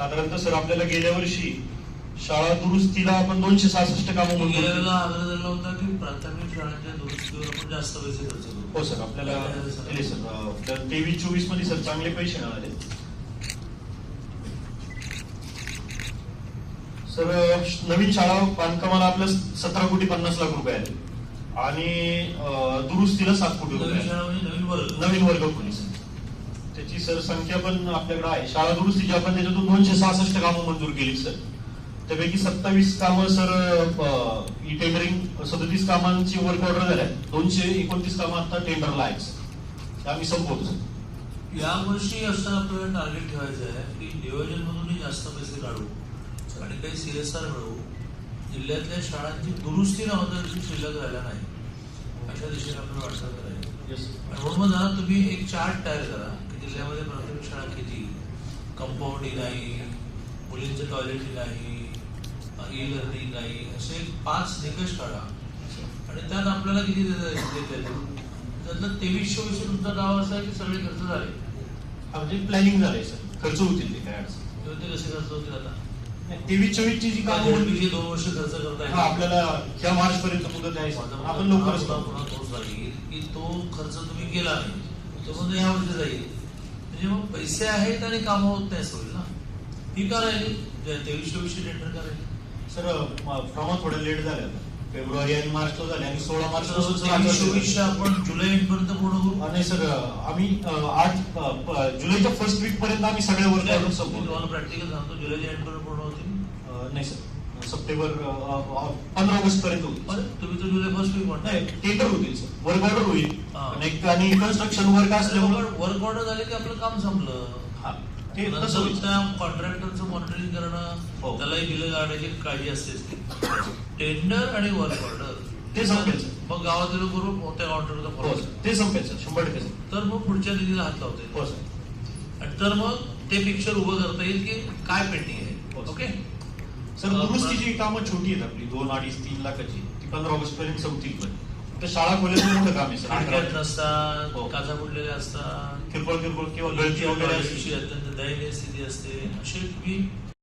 आपल्याला गेल्या वर्षी शाळा दुरुस्तीला आपण दोनशे सहासष्ट कामं मंजूर गेल्या केली. वेळेला आग्रह धरला होता की प्राथमिक शाळांच्या दुरुस्तीवर आपण जास्त पैसे खर्च करू. हो सर आपल्याला केले सर? तेवीस चोवीसमध्ये सर चांगले पैसे मिळाले. सर नवीन शाळा बांधकामाला आपल्या सतरा कोटी पन्नास लाख रुपये आले. आणि दुरुस्तीला सात कोटी रुपये नवीन म्हणजे नवीन वर्ग. नवीन वर्ग खोली सर? त्याची सर संख्या पण आपल्याकडे आहे. शाळा दुरुस्तीची आपण त्याच्यातून दोनशे सहासष्ट कामं मंजूर केली सर. त्यापैकी सत्तावीस कामं सर ई टेंडरिंग सदतीस कामांची वर्क ऑर्डर झाल्या. दोनशे एकोणतीस कामं आता टेंडरला आहेत सर. आम्ही संपवतो सर. यावर्षी असं आपल्याला टार्गेट ठेवायचं आहे की नियोजन मधूनही जास्त पैसे काढू आणि काही सीएसआर मिळवू. जिल्ह्यातल्या शाळांची दुरुस्ती न होता शिल्लक राहिला नाही अशा दिशेने आपल्याला वाटचाल करायची. म्हणून जरा तुम्ही एक चार्ट तयार करा की जिल्ह्यामध्ये प्राथमिक शाळा किती कंपाऊंडिंग नाही मुलींचं टॉयलेट नाही ई लर्निंग नाही असे पाच निकष काढा. आणि त्यात आपल्याला किती देता येतील त्यातलं तेवीस चोवीस तुमचं गाव असं आहे की सगळे खर्च झाले? म्हणजे प्लॅनिंग झालंय सर. खर्च होतील ते काय अडचण ते कसे खर्च होतील आता. तेवीस चोवीस ची जी कामं होती, झेडपीचे दोन वर्ष खर्च करता हा आपल्याला ह्या मार्च पर्यंत मुदत आहे. आपण लवकरच पुन्हा- तोच लागेल की तो खर्च तुम्ही केला नाही. तो म्हणजे ह्या वर्षी जाईल. म्हणजे मग पैसे आहेत आणि कामं होत नाही असं होईल ना. ती का राहिली तेवीस चोवीसशे टेंडर का राहिली सर फॉर्म थोडं लेट झाले आता. फेब्रुवारी आणि मार्चला झाले. आणि सोळा मार्च चोवीसशे आपण जुलै एंड पर्यंत पूर्ण करू. नाही सर आम्ही आठ जुलैच्या फर्स्ट वीक पर्यंत आम्ही सगळे मी संपवतो तुम्हाला प्रॅक्टिकल सांगतो. जुलै एंड पर्यंत पूर्ण होतील. नाही सर. सप्टेंबर पंधरा ऑगस्ट पर्यंत होईल. टेंडर होतील सर वर्क ऑर्डर होईल. हा. आणि कन्स्ट्रक्शन वर्क असल्यामुळे वर्क ऑर्डर झाले की आपलं काम संपलं. हा ते त्या कॉन्ट्रॅक्टरचं मॉनिटरिंग हो. करणं त्यालाही बिलं काढण्याची काळजी असते. टेंडर आणि वर्क ऑर्डर ते संपेल सर. मग गावातील करून मोठ्या कॉन्ट्रॅक्टरचा हो फॉलो सर ते संपेल सर शंभर टक्के तर मग पुढच्या निधीला हात लावते. हो आणि तर मग ते पिक्चर उभं करता येईल की काय पेंडिंग हो, आहे. ओके सर दुरुस्तीची कामं छोटी आहेत आपली दोन अडीच तीन लाखाची ती पंधरा ऑगस्ट पर्यंत संपतील पण. तर शाळा खोल्याचं मोठं काम आहे सर. हो. काचा असतात. किरकोळ किरकोळ किंवा गळती वगैरे अत्यंत दयनीय स्थिती असते. असे तुम्ही